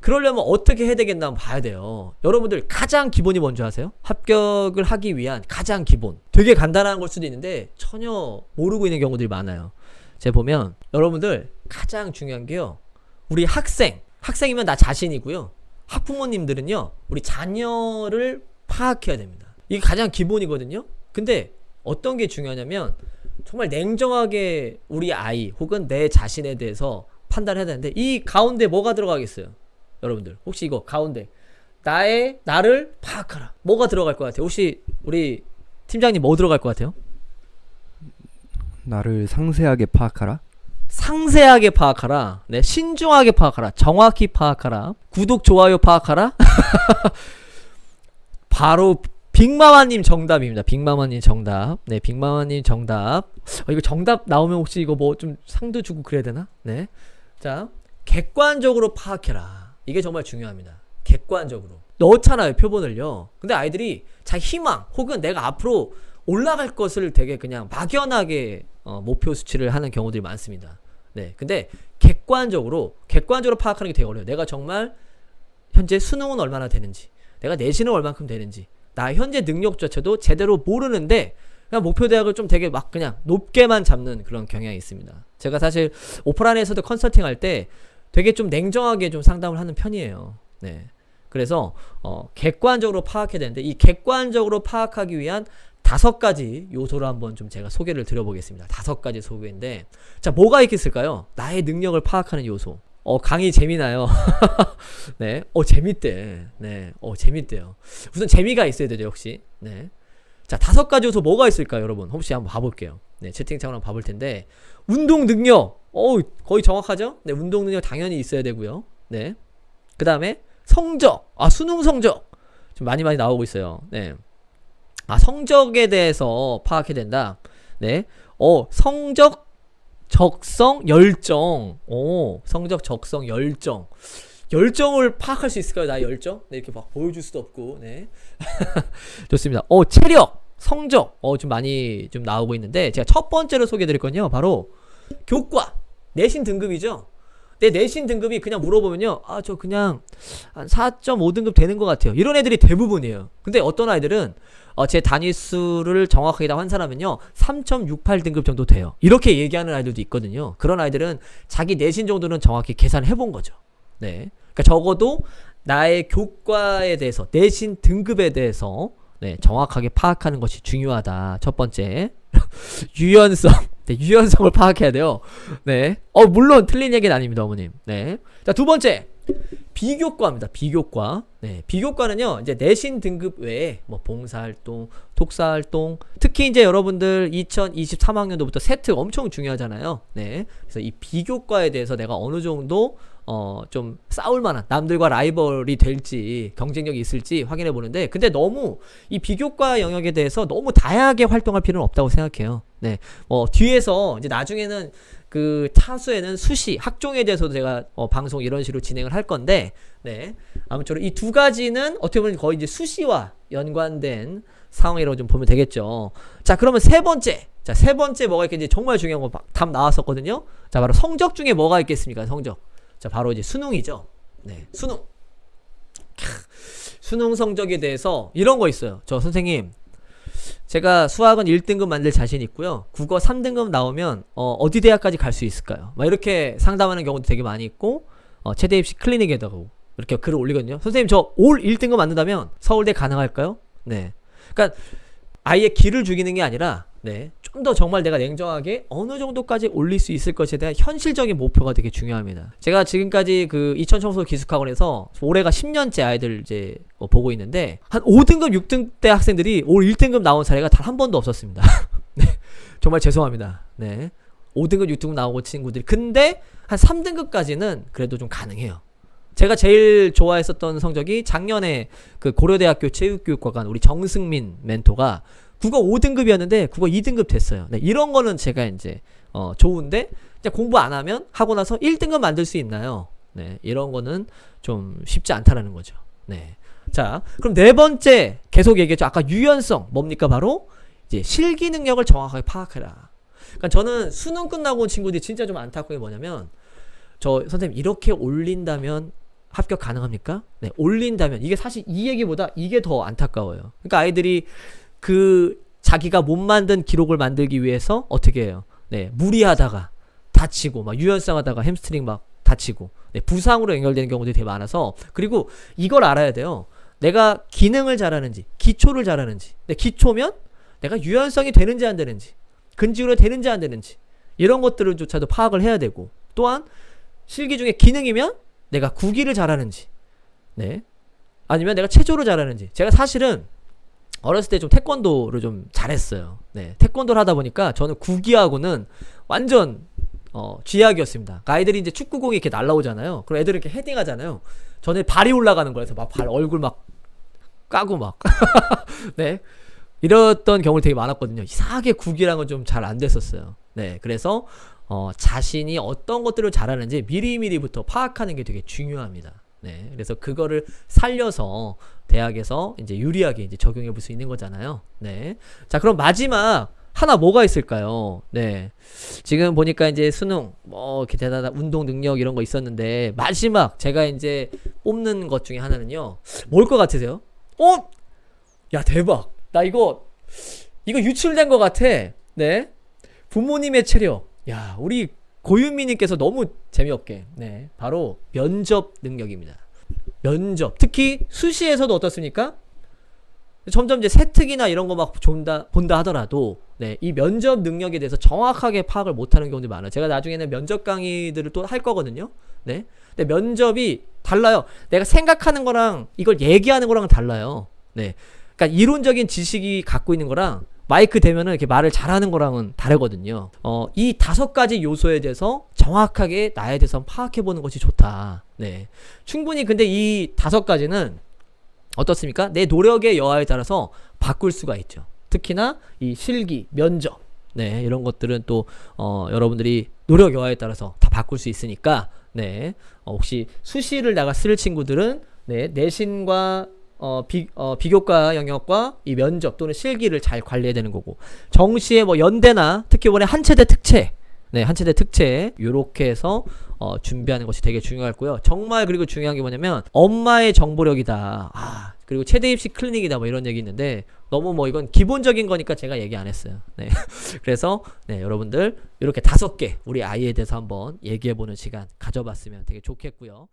그러려면 어떻게 해야 되겠나 한번 봐야 돼요. 여러분들 가장 기본이 뭔지 아세요? 합격을 하기 위한 가장 기본. 되게 간단한 걸 수도 있는데 전혀 모르고 있는 경우들이 많아요. 제가 보면 여러분들 가장 중요한 게요. 우리 학생, 학생이면 나 자신이고요. 학부모님들은요, 우리 자녀를 파악해야 됩니다. 이게 가장 기본이거든요. 근데 어떤 게 중요하냐면 정말 냉정하게 우리 아이 혹은 내 자신에 대해서 판단해야 되는데 이 가운데 뭐가 들어가겠어요? 여러분들 혹시 이거 가운데 나의 나를 파악하라. 뭐가 들어갈 것 같아요? 혹시 우리 팀장님 뭐 들어갈 것 같아요? 나를 상세하게 파악하라. 상세하게 파악하라. 네, 신중하게 파악하라. 정확히 파악하라. 구독, 좋아요 파악하라. 바로 빅마마님 정답입니다. 빅마마님 정답. 네, 빅마마님 정답. 어, 이거 정답 나오면 혹시 이거 뭐 좀 상도 주고 그래야 되나? 네. 자, 객관적으로 파악해라. 이게 정말 중요합니다. 객관적으로. 넣잖아요, 표본을요. 근데 아이들이 자기 희망 혹은 내가 앞으로 올라갈 것을 되게 그냥 막연하게 어, 목표 수치를 하는 경우들이 많습니다. 네. 근데 객관적으로 객관적으로 파악하는 게 되게 어려워요. 내가 정말 현재 수능은 얼마나 되는지, 내가 내신은 얼만큼 되는지, 나 현재 능력조차도 제대로 모르는데 그냥 목표 대학을 좀 되게 막 그냥 높게만 잡는 그런 경향이 있습니다. 제가 사실 오프라인에서도 컨설팅 할 때 되게 좀 냉정하게 좀 상담을 하는 편이에요. 네. 그래서 어, 객관적으로 파악해야 되는데 이 객관적으로 파악하기 위한 다섯 가지 요소를 한번 좀 제가 소개를 드려보겠습니다. 다섯 가지 소개인데 자 뭐가 있겠을까요? 나의 능력을 파악하는 요소. 어 강의 재미나요. 네, 어 재밌대. 네, 어 재밌대요. 우선 재미가 있어야 되죠 역시. 네. 자 다섯 가지 요소 뭐가 있을까요, 여러분? 혹시 한번 봐볼게요. 네, 채팅창으로 한번 봐볼 텐데 운동 능력. 어 거의 정확하죠? 네, 운동 능력 당연히 있어야 되고요. 네. 그 다음에 성적. 아 수능 성적. 좀 많이 많이 나오고 있어요. 네. 아 성적에 대해서 파악해야 된다. 네. 어 성적 적성 열정. 오 성적 적성 열정. 열정을 파악할 수 있을까요? 나의 열정? 네, 이렇게 막 보여줄 수도 없고, 네. 좋습니다. 어, 체력, 성적, 어, 좀 많이 좀 나오고 있는데, 제가 첫 번째로 소개해 드릴 건요, 바로, 교과, 내신 등급이죠? 내 내신 등급이 그냥 물어보면요, 아, 저 그냥, 한 4.5등급 되는 것 같아요. 이런 애들이 대부분이에요. 근데 어떤 아이들은, 어, 제 단위수를 정확하게 다 환산하면요, 3.68등급 정도 돼요. 이렇게 얘기하는 아이들도 있거든요. 그런 아이들은 자기 내신 정도는 정확히 계산해 본 거죠. 네. 그러니까 적어도 나의 교과에 대해서 내신 등급에 대해서 네, 정확하게 파악하는 것이 중요하다. 첫 번째. 유연성. 네, 유연성을 파악해야 돼요. 네. 어, 물론 틀린 얘기는 아닙니다, 어머님. 네. 자, 두 번째. 비교과입니다. 비교과. 네. 비교과는요, 이제 내신 등급 외에 뭐 봉사활동, 독사활동, 특히 이제 여러분들 2023학년도부터 세트 엄청 중요하잖아요. 네. 그래서 이 비교과에 대해서 내가 어느 정도 어, 좀 싸울 만한 남들과 라이벌이 될지 경쟁력이 있을지 확인해 보는데 근데 너무 이 비교과 영역에 대해서 너무 다양하게 활동할 필요는 없다고 생각해요. 네. 어, 뒤에서 이제 나중에는 그 차수에는 수시 학종에 대해서도 제가 어, 방송 이런 식으로 진행을 할 건데 네. 아무쪼록 이 두 가지는 어떻게 보면 거의 이제 수시와 연관된 상황이라고 좀 보면 되겠죠. 자, 그러면 세 번째. 자, 세 번째 뭐가 있겠는지 정말 중요한 거 답 나왔었거든요. 자, 바로 성적 중에 뭐가 있겠습니까? 성적. 자, 바로 이제 수능이죠. 네, 수능. 캬, 수능 성적에 대해서 이런 거 있어요. 저 선생님, 제가 수학은 1등급 만들 자신 있고요. 국어 3등급 나오면 어, 어디 대학까지 갈 수 있을까요? 막 이렇게 상담하는 경우도 되게 많이 있고 어, 최대 입시 클리닉에다가 이렇게 글을 올리거든요. 선생님 저 올 1등급 만든다면 서울대 가능할까요? 네. 그러니까 아예 길을 죽이는 게 아니라 네. 좀 더 정말 내가 냉정하게 어느 정도까지 올릴 수 있을 것에 대한 현실적인 목표가 되게 중요합니다. 제가 지금까지 그 이천 청소 기숙학원에서 올해가 10년째 아이들 이제 어, 보고 있는데 한 5등급, 6등 대 학생들이 올 1등급 나온 사례가 단 한 번도 없었습니다. 네. 정말 죄송합니다. 네. 5등급, 6등급 나오고 친구들이 근데 한 3등급까지는 그래도 좀 가능해요. 제가 제일 좋아했었던 성적이 작년에 그 고려대학교 체육교육과관 우리 정승민 멘토가 국어 5등급이었는데 국어 2등급 됐어요. 네, 이런 거는 제가 이제 어 좋은데 이제 공부 안 하면 하고 나서 1등급 만들 수 있나요? 네, 이런 거는 좀 쉽지 않다라는 거죠. 네. 자, 그럼 네 번째 계속 얘기했죠. 아까 유연성 뭡니까 바로 이제 실기 능력을 정확하게 파악해라. 그러니까 저는 수능 끝나고 온 친구들이 진짜 좀 안타까운 게 뭐냐면 저 선생님 이렇게 올린다면 합격 가능합니까? 네, 올린다면 이게 사실 이 얘기보다 이게 더 안타까워요. 그러니까 아이들이 그 자기가 못 만든 기록을 만들기 위해서 어떻게 해요? 네, 무리하다가 다치고 막 유연성 하다가 햄스트링 막 다치고 네, 부상으로 연결되는 경우들이 되게 많아서 그리고 이걸 알아야 돼요. 내가 기능을 잘하는지 기초를 잘하는지 네, 기초면 내가 유연성이 되는지 안 되는지 근지구력 되는지 안 되는지 이런 것들을 조차도 파악을 해야 되고 또한 실기 중에 기능이면 내가 구기를 잘하는지 네 아니면 내가 체조를 잘하는지 제가 사실은 어렸을 때 좀 태권도를 좀 잘했어요 네 태권도를 하다 보니까 저는 구기하고는 완전 어 쥐약이었습니다 아이들이 이제 축구공이 이렇게 날라오잖아요 그럼 애들이 이렇게 헤딩하잖아요 저는 발이 올라가는 거라서 막 발 얼굴 막 까고 막 네. 이랬던 경우가 되게 많았거든요. 이상하게 국이랑은 좀 잘 안 됐었어요. 네. 그래서 어, 자신이 어떤 것들을 잘하는지 미리미리부터 파악하는 게 되게 중요합니다. 네. 그래서 그거를 살려서 대학에서 이제 유리하게 이제 적용해 볼 수 있는 거잖아요. 네. 자, 그럼 마지막 하나 뭐가 있을까요? 네. 지금 보니까 이제 수능, 뭐, 이렇게 대단한 운동 능력 이런 거 있었는데, 마지막 제가 이제 뽑는 것 중에 하나는요. 뭘 것 같으세요? 어? 야, 대박. 나 이거, 이거 유출된 것 같아. 네. 부모님의 체력. 야, 우리 고윤미님께서 너무 재미없게. 네. 바로 면접 능력입니다. 면접. 특히 수시에서도 어떻습니까? 점점 이제 세특이나 이런 거 막 본다, 본다 하더라도, 네, 이 면접 능력에 대해서 정확하게 파악을 못하는 경우도 많아요. 제가 나중에는 면접 강의들을 또 할 거거든요. 네. 근데 면접이 달라요. 내가 생각하는 거랑 이걸 얘기하는 거랑은 달라요. 네. 그러니까 이론적인 지식이 갖고 있는 거랑 마이크 대면은 이렇게 말을 잘하는 거랑은 다르거든요. 어, 이 다섯 가지 요소에 대해서 정확하게 나에 대해서 파악해 보는 것이 좋다. 네. 충분히 근데 이 다섯 가지는 어떻습니까? 내 노력의 여하에 따라서 바꿀 수가 있죠. 특히나 이 실기, 면접, 네 이런 것들은 또 어, 여러분들이 노력 여하에 따라서 다 바꿀 수 있으니까 네 어, 혹시 수시를 나가 쓸 친구들은 네 내신과 어, 비, 어, 비교과 영역과 이 면접 또는 실기를 잘 관리해야 되는 거고. 정시에 뭐 연대나 특히 이번에 한체대 특채 네 한체대 특채 요렇게 해서 어, 준비하는 것이 되게 중요하고요. 정말 그리고 중요한 게 뭐냐면 엄마의 정보력이다. 아 그리고 최대 입시 클리닉이다. 뭐 이런 얘기 있는데 너무 뭐 이건 기본적인 거니까 제가 얘기 안 했어요. 네. 그래서 네 여러분들 이렇게 다섯 개 우리 아이에 대해서 한번 얘기해 보는 시간 가져봤으면 되게 좋겠고요